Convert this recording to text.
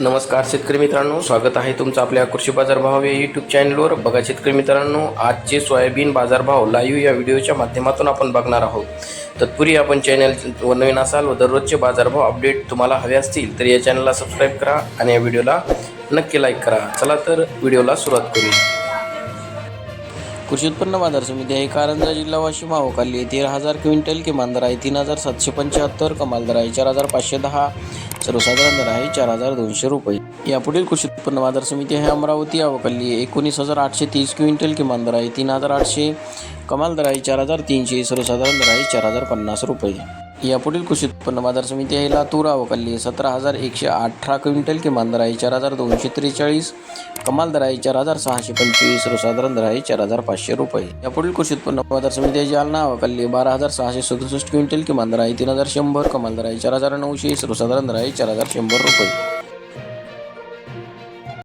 नमस्कार शेतकरी मित्रांनो स्वागत आहे तुमचं आपल्या कृषी बाजारभाव या यूट्यूब चॅनलवर बघा शेतकरी मित्रांनो आजचे सोयाबीन बाजारभाव लाईव्ह या व्हिडिओच्या माध्यमातून आपण बघणार आहोत. तत्पूर्वी आपण चॅनल व नवीन असाल व दररोजचे बाजारभाव अपडेट तुम्हाला हवे असतील तर या चॅनलला सबस्क्राईब करा आणि या व्हिडिओला नक्की लाईक करा. चला तर व्हिडिओला सुरुवात करूया कृषी उत्पन्न बाजार समिती आहे कारंजा जिल्हा वाशिम अवकाली तेरा हजार क्विंटल किमान दर आहे. तीन हजार सातशे पंच्याहत्तर कमाल दर आहे. चार हजार पाचशे दहा सर्वसाधारण दर आहे चार हजार दोनशे रुपये. यापुढील कृषी उत्पन्न बाजार समिती आहे अमरावती अवकल्ली एकोणीस हजार आठशे तीस क्विंटल किमान दर आहे. तीन हजार आठशे कमाल दर आहे. चार हजार तीनशे सर्वसाधारण दर आहे. चार हजार पन्नास रुपये. यापुढील कृषी उत्पन्न बाजार समिती आहे. लातूर अवकाली सतरा हजार एकशे अठरा क्विंटल किमान दर आहे. चार हजार दोनशे त्रेचाळीस. कमाल दर आहे. चार हजार सहाशे पंचवीस. सर्वसाधारण दर आहे चार हजार पाचशे रुपये. यापुढील कृषी उत्पन्न बाजार समिती आहे जालना अवकाली बारा हजार सहाशे सदुसष्ट क्विंटल किमान दर आहे. तीन हजार शंभर. कमाल दर आहे चार हजार नऊशे. सर्वसाधारण दर आहे चार हजार शंभर रुपये.